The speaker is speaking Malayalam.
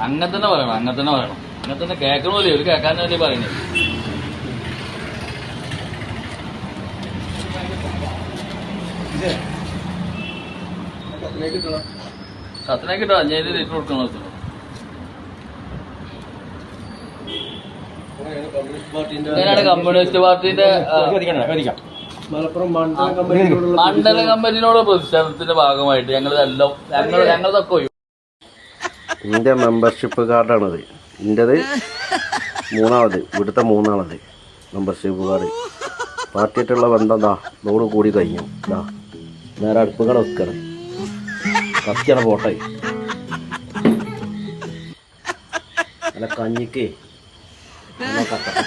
അങ്ങനെ തന്നെ പറയണം അങ്ങനെ തന്നെ പറയണം. അങ്ങനെ തന്നെ കേൾക്കണമല്ലേ ഒരു കേൾക്കാൻ വേണ്ടി പറയുന്നത് സത്തിനെ കിട്ടോ അഞ്ഞായിരം ലിറ്റർ കൊടുക്കണം ഇങ്ങനെയാണ് കമ്മ്യൂണിസ്റ്റ് പാർട്ടിന്റെ മണ്ഡല കമ്പനിയിലുള്ള പ്രതിഷേധത്തിന്റെ ഭാഗമായിട്ട് ഞങ്ങൾ എല്ലാം ഞങ്ങൾ ഞങ്ങളതൊക്കെ. എന്റെ മെമ്പർഷിപ്പ് കാർഡാണത് എന്റെത് മൂന്നാമത് ഇവിടുത്തെ മൂന്നാമത് മെമ്പർഷിപ്പ് കാർഡ് പാർട്ടിയായിട്ടുള്ള ബന്ധം ദാ ലോഡ് കൂടി കഴിഞ്ഞു. ദാ നേരെ അടുപ്പുകൾ വെക്കണം. കത്തിയാണ് പോട്ടെ? അല്ല കഞ്ഞിക്ക്. കത്തട്ടെ